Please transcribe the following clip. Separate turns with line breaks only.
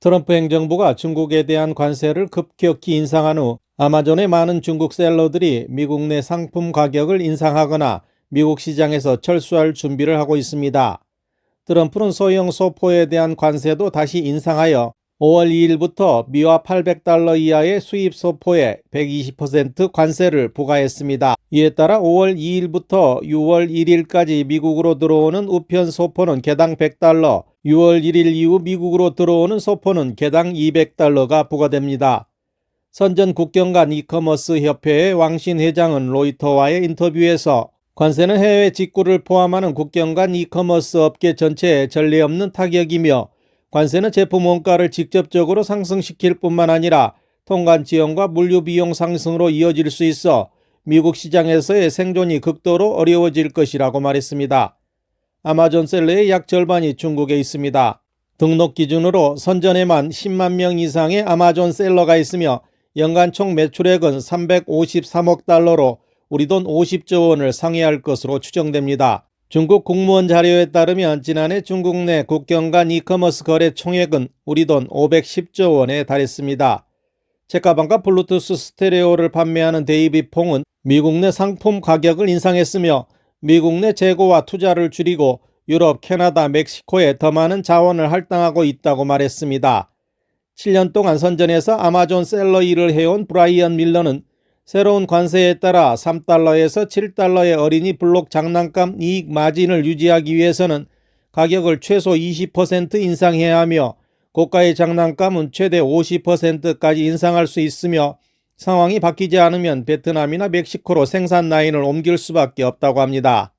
트럼프 행정부가 중국에 대한 관세를 급격히 인상한 후 아마존의 많은 중국 셀러들이 미국 내 상품 가격을 인상하거나 미국 시장에서 철수할 준비를 하고 있습니다. 트럼프는 소형 소포에 대한 관세도 다시 인상하여 5월 2일부터 미화 800달러 이하의 수입 소포에 120% 관세를 부과했습니다. 이에 따라 5월 2일부터 6월 1일까지 미국으로 들어오는 우편 소포는 개당 100달러, 6월 1일 이후 미국으로 들어오는 소포는 개당 200달러가 부과됩니다. 선전 국경 간 이커머스 협회의 왕신 회장은 로이터와의 인터뷰에서 관세는 해외 직구를 포함하는 국경 간 이커머스 업계 전체에 전례 없는 타격이며 관세는 제품 원가를 직접적으로 상승시킬 뿐만 아니라 통관 지연과 물류 비용 상승으로 이어질 수 있어 미국 시장에서의 생존이 극도로 어려워질 것이라고 말했습니다. 아마존 셀러의 약 절반이 중국에 있습니다. 등록 기준으로 선전에만 10만 명 이상의 아마존 셀러가 있으며 연간 총 매출액은 353억 달러로 우리 돈 50조 원을 상회할 것으로 추정됩니다. 중국 국무원 자료에 따르면 지난해 중국 내 국경 간 이커머스 거래 총액은 우리 돈 510조 원에 달했습니다. 책가방과 블루투스 스테레오를 판매하는 데이비 퐁은 미국 내 상품 가격을 인상했으며 미국 내 재고와 투자를 줄이고 유럽, 캐나다, 멕시코에 더 많은 자원을 할당하고 있다고 말했습니다. 7년 동안 선전에서 아마존 셀러 일을 해온 브라이언 밀러는 새로운 관세에 따라 3달러에서 7달러의 어린이 블록 장난감 이익 마진을 유지하기 위해서는 가격을 최소 20% 인상해야 하며 고가의 장난감은 최대 50%까지 인상할 수 있으며 상황이 바뀌지 않으면 베트남이나 멕시코로 생산 라인을 옮길 수밖에 없다고 합니다.